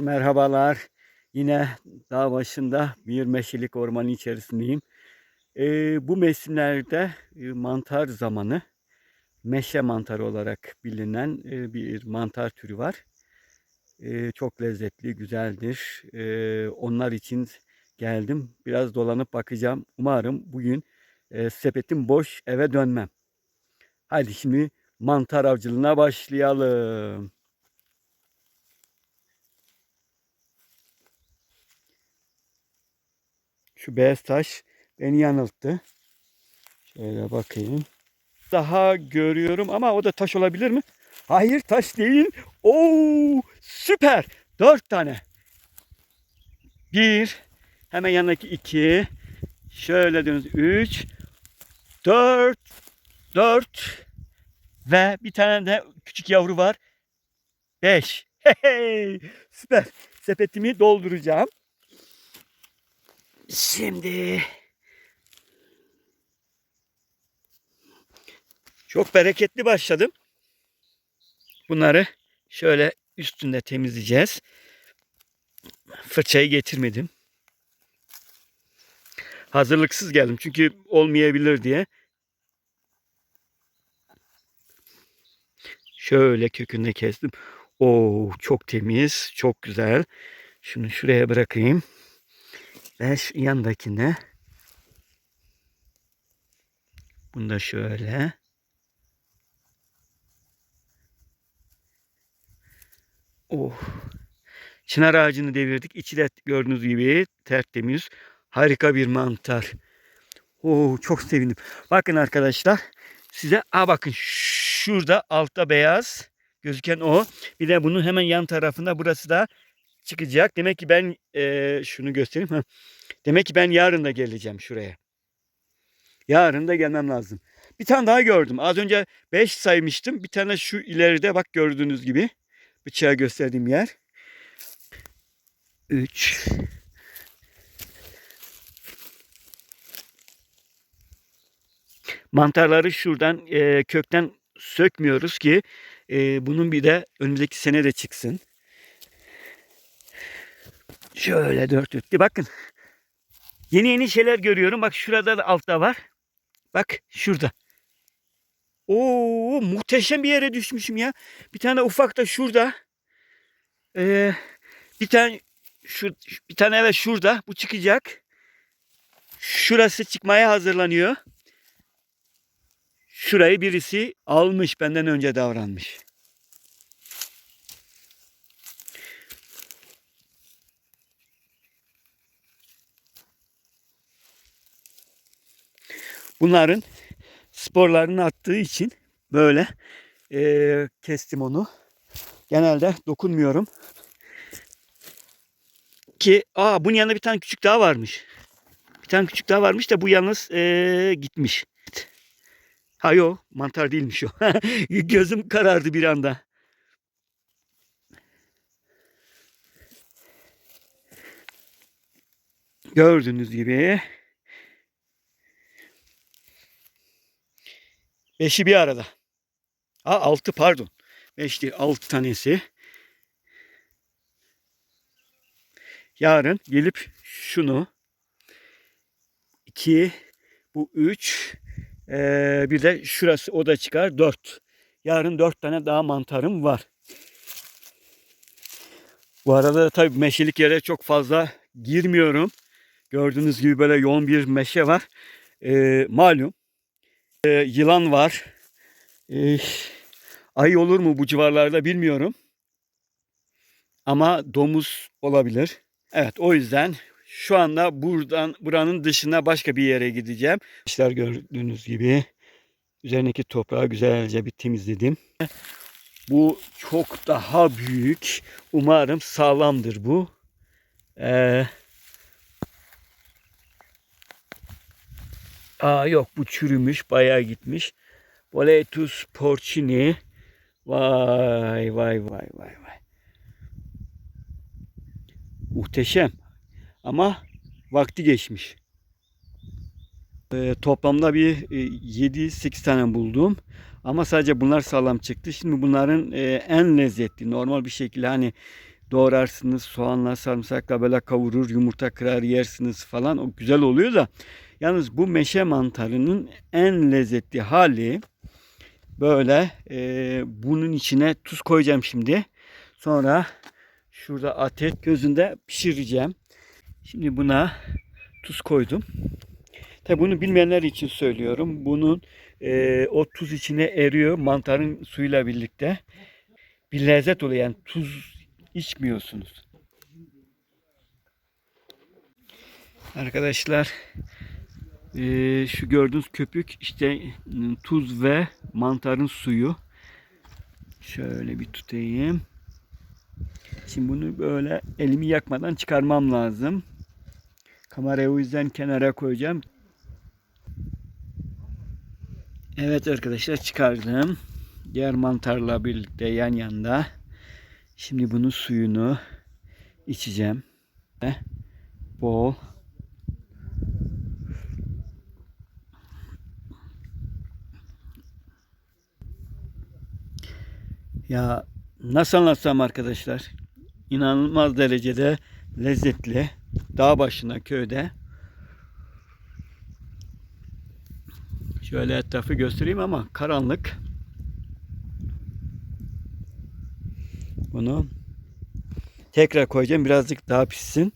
Merhabalar. Yine dağ başında bir meşelik ormanın içerisindeyim. Ee, bu mevsimlerde e, mantar zamanı. Meşe mantarı olarak bilinen e, bir mantar türü var. E, çok lezzetli, güzeldir. E, onlar için geldim. Biraz dolanıp bakacağım. Umarım bugün e, sepetim boş eve dönmem. Hadi şimdi mantar avcılığına başlayalım. Şu beyaz taş beni yanılttı. Şöyle bakayım. Daha görüyorum ama o da taş olabilir mi? Hayır taş değil. Oo süper. Dört tane. Bir. Hemen yanındaki iki. Şöyle dönüyoruz. Üç. Dört. Dört. Ve bir tane de küçük yavru var. Beş. Hey, süper. Sepetimi dolduracağım. Şimdi çok bereketli başladım. Bunları şöyle üstünde temizleyeceğiz. Fırçayı getirmedim. Hazırlıksız geldim çünkü olmayabilir diye. Şöyle kökünde kestim. Oo çok temiz, çok güzel. Şunu şuraya bırakayım. Ve şu yandakine bunu da şöyle Oh. Çınar ağacını devirdik. İçi de gördüğünüz gibi tertemiz. Harika bir mantar. Oo, çok sevindim. Bakın arkadaşlar. Size a bakın şurada altta beyaz gözüken o. Bir de bunun hemen yan tarafında burası da çıkacak. Demek ki ben e, şunu göstereyim. Demek ki ben yarın da geleceğim şuraya. Yarın da gelmem lazım. Bir tane daha gördüm. Az önce 5 saymıştım. Bir tane şu ileride bak gördüğünüz gibi. Bıçağı gösterdiğim yer. 3 Mantarları şuradan e, kökten sökmüyoruz ki e, bunun bir de önümüzdeki sene de çıksın. Şöyle dört dörtlü bakın. Yeni yeni şeyler görüyorum. Bak şurada da altta var. Bak şurada. Oo muhteşem bir yere düşmüşüm ya. Bir tane ufak da şurada. Ee, bir tane şu bir tane evet şurada. Bu çıkacak. Şurası çıkmaya hazırlanıyor. Şurayı birisi almış benden önce davranmış. Bunların sporlarını attığı için böyle e, kestim onu. Genelde dokunmuyorum. Ki aa bunun yanında bir tane küçük daha varmış. Bir tane küçük daha varmış da bu yalnız e, gitmiş. Ha yo mantar değilmiş o. Gözüm karardı bir anda. Gördüğünüz gibi Beşi bir arada. Ha altı pardon. Beş altı tanesi. Yarın gelip şunu iki bu üç ee, bir de şurası o da çıkar dört. Yarın dört tane daha mantarım var. Bu arada tabii meşelik yere çok fazla girmiyorum. Gördüğünüz gibi böyle yoğun bir meşe var. Ee, malum ee, yılan var. Ee, ayı olur mu bu civarlarda bilmiyorum. Ama domuz olabilir. Evet o yüzden şu anda buradan buranın dışına başka bir yere gideceğim. İşler gördüğünüz gibi üzerindeki toprağı güzelce bir temizledim. Bu çok daha büyük. Umarım sağlamdır bu. Ee, Aa yok bu çürümüş bayağı gitmiş. Boletus porcini. Vay vay vay vay vay. Muhteşem. Ama vakti geçmiş. Ee, toplamda bir e, 7-8 tane buldum. Ama sadece bunlar sağlam çıktı. Şimdi bunların e, en lezzetli normal bir şekilde hani doğrarsınız. Soğanla sarımsakla böyle kavurur. Yumurta kırar yersiniz falan. O güzel oluyor da. Yalnız bu meşe mantarının en lezzetli hali böyle e, bunun içine tuz koyacağım şimdi. Sonra şurada ateş gözünde pişireceğim. Şimdi buna tuz koydum. Tabi bunu bilmeyenler için söylüyorum. Bunun e, o tuz içine eriyor mantarın suyuyla birlikte. Bir lezzet oluyor yani tuz içmiyorsunuz. Arkadaşlar e, şu gördüğünüz köpük işte m, tuz ve mantarın suyu. Şöyle bir tutayım. Şimdi bunu böyle elimi yakmadan çıkarmam lazım. Kamerayı o yüzden kenara koyacağım. Evet arkadaşlar çıkardım. Diğer mantarla birlikte yan yanda. Şimdi bunun suyunu içeceğim. Bol. Ya nasıl anlatsam arkadaşlar? İnanılmaz derecede lezzetli. Dağ başına köyde. Şöyle etrafı göstereyim ama karanlık. Bunu tekrar koyacağım birazcık daha pişsin.